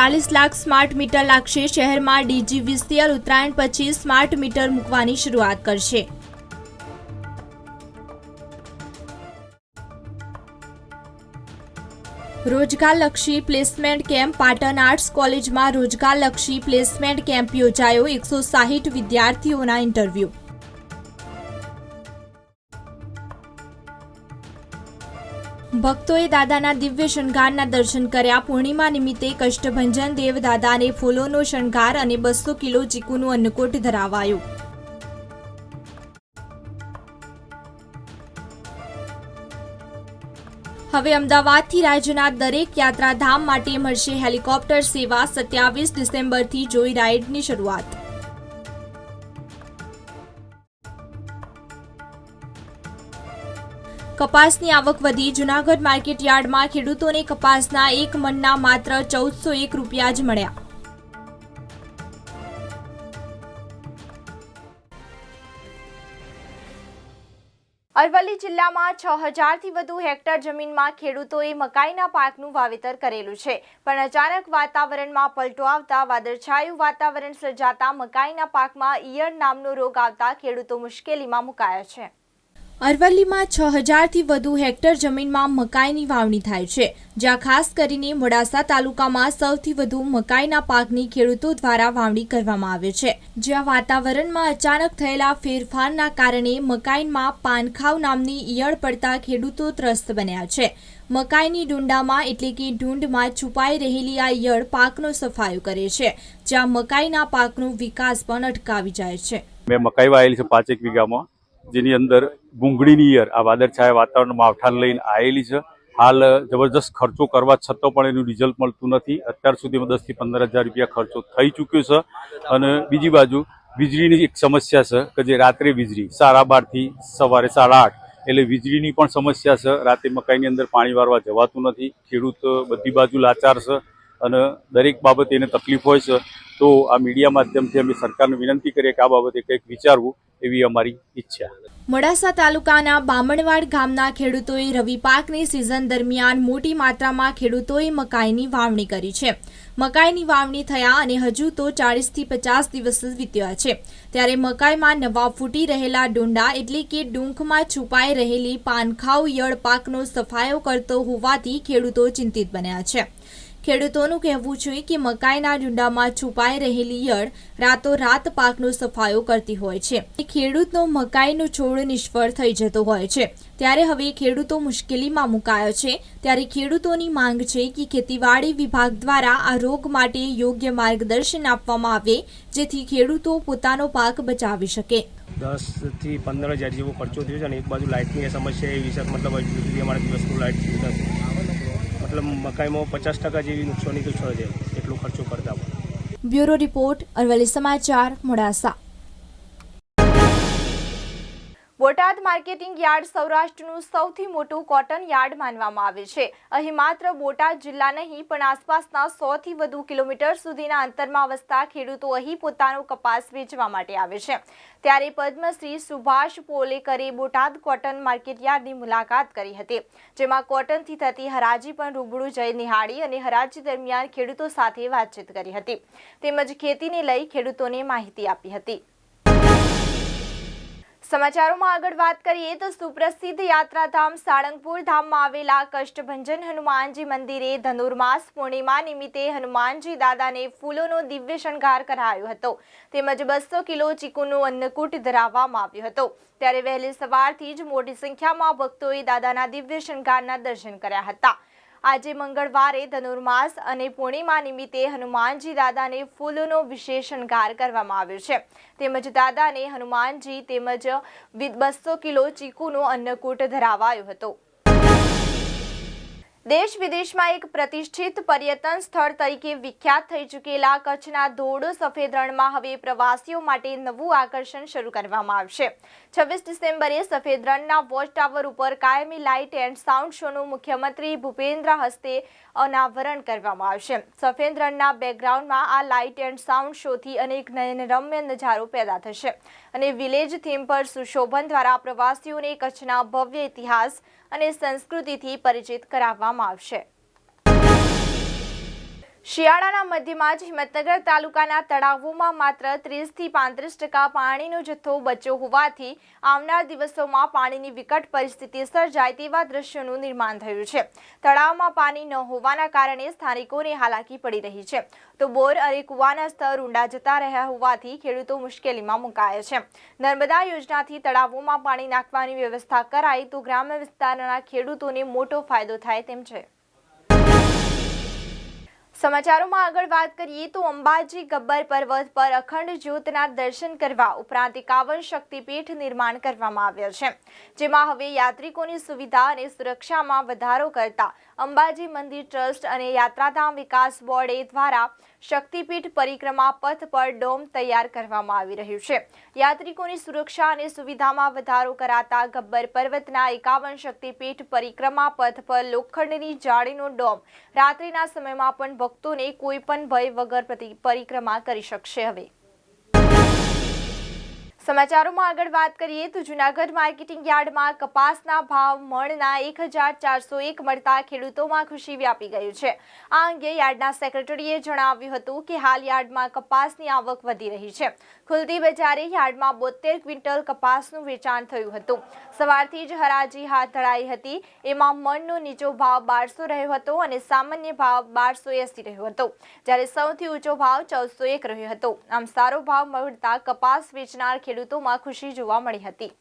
ચાલીસ lakh smart meter લાગશે શહેરમાં ડીજી વિસ્તીયલ ઉત્તરાયણ પછી સ્માર્ટ મીટર મૂકવાની શરૂઆત કરશે. રોજગારલક્ષી પ્લેસમેન્ટ કેમ્પ પાટણ આર્ટ્સ કોલેજમાં રોજગારલક્ષી પ્લેસમેન્ટ કેમ્પ યોજાયો એકસો સાહીઠ વિદ્યાર્થીઓના ઇન્ટરવ્યૂ. ભક્તોએ દાદાના દિવ્ય શણગારના દર્શન કર્યા. પૂર્ણિમા નિમિત્તે કષ્ટભંજન દેવ દાદાને ફૂલોનો શણગાર અને બસો કિલો ચીકુનું અન્નકૂટ ધરાવાયું. હવે અમદાવાદથી રાજ્યના દરેક યાત્રાધામ માટે મળશે હેલિકોપ્ટર સેવા. સત્યાવીસ ડિસેમ્બરથી જોઈ રાઇડની શરૂઆત. કપાસની આવક વધી. જુનાગઢ માર્કેટ યાર્ડમાં ખેડૂતોને કપાસના એક મણના માત્ર ચૌદસો એક રૂપિયા જ મળ્યા. અરવલ્લી જિલ્લામાં છ હજારથી વધુ હેક્ટર જમીનમાં ખેડૂતોએ મકાઈના પાકનું વાવેતર કરેલું છે. પણ અચાનક વાતાવરણમાં પલટો આવતા, વાદળછાયું વાતાવરણ સર્જાતા મકાઈના પાકમાં ઈયળ નામનો રોગ આવતા ખેડૂતો મુશ્કેલીમાં મુકાયા છે. અરવલ્લીમાં છ હજારથી વધુ હેક્ટર જમીનમાં મકાઈની વાવણી થાય છે. જ્યાં ખાસ કરીને મોડાસા તાલુકામાં સૌથી વધુ મકાઈના પાકની ખેડૂતો દ્વારા વાવણી કરવામાં આવે છે. જ્યાં વાતાવરણમાં અચાનક થયેલા ફેરફારના કારણે મકાઈમાં પાનખાવ નામની ઈયળ પડતા ખેડૂતો ત્રસ્ત બન્યા છે. મકાઈની ડુંડામાં એટલે કે ઢૂંઢમાં છુપાઈ રહેલી આ ઈયળ પાકનો સફાયો કરે છે, જ્યાં મકાઈના પાકનો વિકાસ પણ અટકાવી જાય છે. મેં મકાઈ વાયેલી છે પાંચેક વીઘામાં. જેની અંદર ભૂંગળીની ઈયર, આ વાદળછાયા વાતાવરણ માવઠાને લઈને આવેલી છે. હાલ જબરજસ્ત ખર્ચો કરવા છતાં પણ એનું રિઝલ્ટ મળતું નથી. અત્યાર સુધીમાં દસથી પંદર હજાર રૂપિયા ખર્ચો થઈ ચૂક્યો છે. અને બીજી બાજુ, વીજળીની એક સમસ્યા છે કે જે રાત્રે વીજળી, સાડા બારથી સવારે સાડા આઠ. એટલે વીજળીની પણ સમસ્યા છે. રાતે મકાઈની અંદર પાણી વારવા જવાતું નથી. ખેડૂત બધી બાજુ લાચાર છે. અને દરેક બાબતે એને તકલીફ હોય છે, તો આ મીડિયા માધ્યમથી અમે સરકારને વિનંતી કરીએ કે આ બાબતે કંઈક વિચારવું એવી અમારી ઈચ્છા. મોડાસા તાલુકાના બામણવાડ ગામના ખેડૂતોએ રવિ પાકની સિઝન દરમિયાન મોટી માત્રામાં ખેડૂતોએ મકાઈની વાવણી કરી છે. મકાઈની વાવણી થયા અને હજુ તો ચાળીસથી પચાસ દિવસ વીત્યા છે. ત્યારે મકાઈમાં નવા ફૂટી રહેલા ડુંડા એટલે કે ડુંખમાં છુપાઈ રહેલી પાનખાવ યળ પાકનો સફાયો કરતો હોવાથી ખેડૂતો ચિંતિત બન્યા છે. ખેડૂતોનું કહેવું છે કે મકાઈના ડુંડામાં છુપાઈ રહેલી ઈયળ રાતોરાત પાકનો સફાયો કરતી હોય છે. ખેડૂતનો મકાઈનો છોડ નિષ્ફળ થઈ જતો હોય છે. ત્યારે હવે ખેડૂતો મુશ્કેલીમાં મુકાયો છે. ત્યારે ખેડૂતોની માંગ છે કે ખેતીવાડી વિભાગ દ્વારા આ રોગ માટે યોગ્ય માર્ગદર્શન આપવામાં આવે, જેથી ખેડૂતો પોતાનો પાક બચાવી શકે. દસથી પંદર હજાર જેવો ખર્ચો થયો છે અને એક બાજુ લાઇટની સમસ્યા એવી છે મતલબ હજુ દિવસનું લાઇટ નથી. મતલબ મકાઈમાં પચાસ ટકા જેવી નુકસાની તો છે. એટલો ખર્ચો કરતા પણ બ્યુરો રિપોર્ટ અરવલ્લી સમાચાર મોડાસા. બોટાદ માર્કેટિંગ યાર્ડ સૌરાષ્ટ્રનું સૌથી મોટું કોટન યાર્ડ માનવામાં આવે છે. અહીં માત્ર બોટાદ જિલ્લા નહીં, પણ આસપાસના સોથી વધુ કિલોમીટર સુધીના અંતરમાં વસતા ખેડૂતો અહીં પોતાનો કપાસ વેચવા માટે આવે છે. ત્યારે પદ્મશ્રી સુભાષ પોલેકરે બોટાદ કોટન માર્કેટ યાર્ડની મુલાકાત કરી હતી, જેમાં કોટનથી થતી હરાજી પણ રૂબરૂ જઈ નિહાળી અને હરાજી દરમિયાન ખેડૂતો સાથે વાતચીત કરી હતી. તેમજ ખેતીને લઈ ખેડૂતોને માહિતી આપી હતી. સમાચારોમાં આગળ વાત કરીએ તો સુપ્રસિદ્ધ યાત્રાધામ સાળંગપુર ધામમાં આવેલા કષ્ટભંજન હનુમાનજી મંદિરે ધનુર્માસ પૂર્ણિમા નિમિત્તે હનુમાનજી દાદાને ફૂલોનો દિવ્ય શણગાર કરાયો હતો. તેમજ બસો કિલો ચીકુનું અન્નકૂટ ધરાવવામાં આવ્યું હતું. ત્યારે વહેલી સવારથી જ મોટી સંખ્યામાં ભક્તોએ દાદાના દિવ્ય શણગારના દર્શન કર્યા હતા. આજે મંગળવારે ધનુર્માસ અને પૂર્ણિમા નિમિત્તે હનુમાનજી દાદાને ફૂલોનો વિશેષ શણગાર કરવામાં આવ્યો છે. તેમજ દાદાને હનુમાનજી તેમજ બસો કિલો ચીકુનો અન્નકૂટ ધરાવાયો હતો. દેશ વિદેશમાં એક પ્રતિષ્ઠિત પર્યટન સ્થળ તરીકે વિખ્યાત થઈ ચૂકેલા કચ્છના ધોળો સફેદ રણમાં હવે પ્રવાસીઓ માટે નવું આકર્ષણ શરૂ કરવામાં આવશે. છવ્વીસ ડિસેમ્બરે સફેદ રણના વોચ ટાવર ઉપર કાયમી લાઇટ એન્ડ સાઉન્ડ શોનું મુખ્યમંત્રી ભૂપેન્દ્ર હસ્તે અનાવરણ કરવામાં આવશે. સફેદ રણના બેકગ્રાઉન્ડમાં આ લાઇટ એન્ડ સાઉન્ડ શોથી અનેક નયનરમ્ય નજારો પેદા થશે અને વિલેજ થીમ પર સુશોભન દ્વારા પ્રવાસીઓને કચ્છના ભવ્ય ઇતિહાસ અને સંસ્કૃતિથી પરિચિત કરાવવામાં આવશે. શિયાળાના મધ્યમાં જ હિંમતનગર તાલુકાના તળાવોમાં માત્ર ત્રીસથી પાંત્રીસ ટકા પાણીનો જથ્થો બચ્યો હોવાથી આવનાર દિવસોમાં પાણીની વિકટ પરિસ્થિતિ સર્જાય તેવા દ્રશ્યોનું નિર્માણ થયું છે. તળાવમાં પાણી ન હોવાના કારણે સ્થાનિકોને હાલાકી પડી રહી છે. તો બોર અને કૂવાના સ્તર ઊંડા જતા રહ્યા હોવાથી ખેડૂતો મુશ્કેલીમાં મુકાયા છે. નર્મદા યોજનાથી તળાવોમાં પાણી નાખવાની વ્યવસ્થા કરાય તો ગ્રામ્ય વિસ્તારના ખેડૂતોને મોટો ફાયદો થાય તેમ છે. સમાચારોમાં આગળ વાત કરીએ તો અંબાજી ગબ્બર પર્વત પર અખંડ જ્યોતના દર્શન કરવા ઉપરાંત એકાવન શક્તિપીઠ નિર્માણ કરવામાં આવ્યા છે, જેમાં હવે યાત્રિકોની સુવિધા અને સુરક્ષામાં વધારો કરતા અંબાજી મંદિર ટ્રસ્ટ અને યાત્રાધામ વિકાસ બોર્ડે દ્વારા શક્તિપીઠ પરિક્રમા પથ પર ડોમ તૈયાર કરવામાં આવી રહ્યું છે. યાત્રિકોની સુરક્ષા અને સુવિધામાં વધારો કરાતા ગબ્બર પર્વતના એકાવન શક્તિપીઠ પરિક્રમા પથ પર લોખંડની જાળીનો ડોમ રાત્રિના સમયમાં પણ ભક્તોને કોઈ પણ ભય વગર પરિક્રમા કરી શકશે હવે. સમાચારોમાં આગળ વાત કરીએ તો જૂનાગઢ માર્કેટિંગ યાર્ડમાં કપાસના ભાવ મણના એક હજાર ચારસો એક મળતા ખેડૂતોમાં ખુશી વ્યાપી ગયું છે. આ અંગે યાર્ડના સેક્રેટરીએ જણાવ્યું હતું કે હાલ યાર્ડમાં કપાસની આવક વધી રહી છે. ખુલતી બજારે યાર્ડમાં બોતેર ક્વિન્ટલ કપાસનું વેચાણ થયું હતું. સવારથી જ હરાજી હાથ ધરાઈ હતી. એમાં મણનો નીચો ભાવ બારસો રહ્યો હતો અને સામાન્ય ભાવ બારસો એસી રહ્યો હતો. જ્યારે સૌથી ઊંચો ભાવ ચૌદસો એક રહ્યો હતો. આમ સારો ભાવ મળતા કપાસ વેચનાર ખેડૂતોમાં ખુશી જોવા મળી હતી.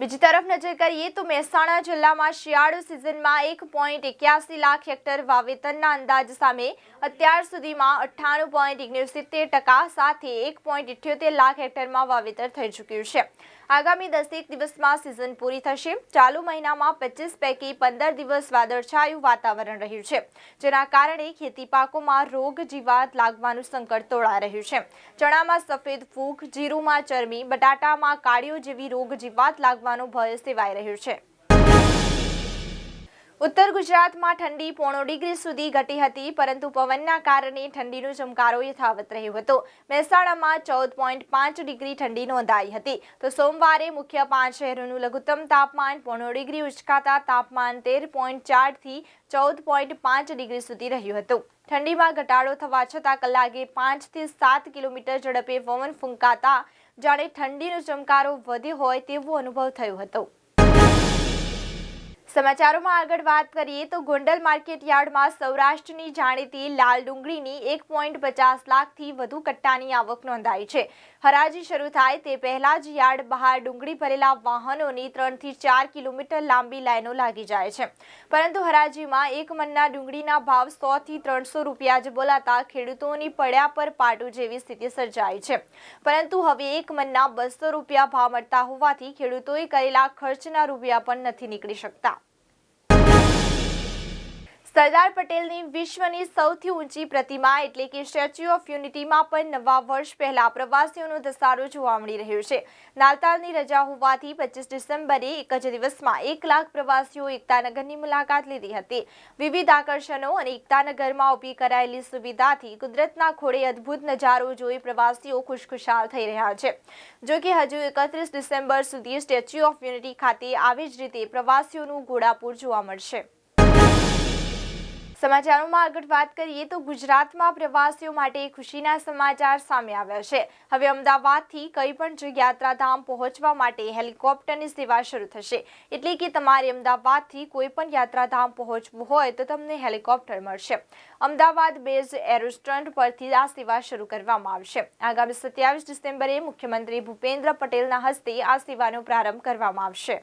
બીજી તરફ નજર કરીએ તો મહેસાણા જિલ્લામાં શિયાળુ સિઝનમાં એક પોઈન્ટ એક્યાસી લાખ હેક્ટર વાવેતરના અંદાજ સામે અત્યાર સુધીમાં અઠ્ઠાણું પોઈન્ટ ઓગણસિત્તેર ટકા સાથે એક પોઈન્ટ ઇઠ્યોતેર લાખ હેક્ટરમાં વાવેતર થઈ ચૂક્યું છે. આગામી દસેક દિવસમાં સિઝન પૂરી થશે. ચાલુ મહિનામાં પચીસ પૈકી પંદર દિવસ વાદળછાયું વાતાવરણ રહ્યું છે, જેના કારણે ખેતી પાકોમાં રોગ જીવાત લાગવાનું સંકટ તોળા રહ્યું છે. ચણામાં સફેદ ફૂગ, જીરુમાં ચરમી બટાટામાં કાળીઓ જેવી રોગ જીવાત લાગવાનો ભય સેવાઈ રહ્યો છે. ઉત્તર ગુજરાતમાં ઠંડી પોણો ડિગ્રી સુધી ઘટી હતી, પરંતુ પવનના કારણે ઠંડીનો ચમકારો યથાવત રહ્યો હતો. મહેસાણામાં ચૌદ પોઈન્ટ પાંચ ડિગ્રી ઠંડી નોંધાઈ હતી. તો સોમવારે મુખ્ય પાંચ શહેરોનું લઘુત્તમ તાપમાન પોણો ડિગ્રી ઉચકાતા તાપમાન તેર પોઈન્ટ ચારથી ચૌદ પોઈન્ટ પાંચ ડિગ્રી સુધી રહ્યું હતું. ઠંડીમાં ઘટાડો થવા છતાં કલાકે પાંચથી સાત કિલોમીટર ઝડપે પવન ફૂંકાતા જાણે ઠંડીનો ચમકારો વધ્યો હોય તેવો અનુભવ થયો હતો સમાચારોમાં આગળ વાત કરીએ તો ગોંડલ માર્કેટ યાર્ડમાં સૌરાષ્ટ્રની જાણીતી લાલ ડુંગળીની એક પોઈન્ટ પચાસ લાખથી વધુ કટ્ટાની આવક નોંધાઈ છે. હરાજી શરૂ થાય તે પહેલા જ યાર્ડ બહાર ડુંગળી ભરેલા વાહનોની ત્રણથી ચાર કિલોમીટર લાંબી લાઈનો લાગી જાય છે. પરંતુ હરાજીમાં એક મનના ડુંગળીના ભાવ સોથી ત્રણસો રૂપિયા જ બોલાતા ખેડૂતોની પડ્યા પર પાટું જેવી સ્થિતિ સર્જાઈ છે. પરંતુ હવે એક મનના બસો રૂપિયા ભાવ મળતા હોવાથી ખેડૂતોએ કરેલા ખર્ચના રૂપિયા પણ નથી નીકળી શકતા. સરદાર પટેલની વિશ્વની સૌથી ઊંચી પ્રતિમા એટલે કે સ્ટેચ્યુ ઓફ યુનિટીમાં પણ નવા વર્ષ પહેલા પ્રવાસીઓનો ધસારો જોવા મળી રહ્યો છે. નાતાલની રજા હોવાથી પચીસ ડિસેમ્બરે એક જ દિવસમાં એક લાખ પ્રવાસીઓ એકતાનગરની મુલાકાત લીધી હતી. વિવિધ આકર્ષણો અને એકતાનગરમાં ઊભી કરાયેલી સુવિધાથી કુદરતના ખોળે અદ્ભુત નજારો જોઈ પ્રવાસીઓ ખુશખુશાલ થઈ રહ્યા છે. જો કે હજુ એકત્રીસ ડિસેમ્બર સુધી સ્ટેચ્યુ ઓફ યુનિટી ખાતે આવી જ રીતે પ્રવાસીઓનું ઘોડાપૂર જોવા મળશે. સમાચારોમાં આગળ વાત કરીએ તો ગુજરાતમાં પ્રવાસીઓ માટે ખુશીના સમાચાર સામે આવ્યા છે. હવે અમદાવાદથી કઈ પણ યાત્રાધામ પહોંચવા માટે હેલિકોપ્ટરની સેવા શરૂ થશે. એટલે કે તમારે અમદાવાદથી કોઈ પણ યાત્રાધામ પહોંચવું હોય તો તમને હેલિકોપ્ટર મળશે. અમદાવાદ બેઝ એરોસ્ટન્ટ પરથી આ સેવા શરૂ કરવામાં આવશે. આગામી સત્યાવીસ ડિસેમ્બરે મુખ્યમંત્રી ભૂપેન્દ્ર પટેલના હસ્તે આ સેવાનો પ્રારંભ કરવામાં આવશે.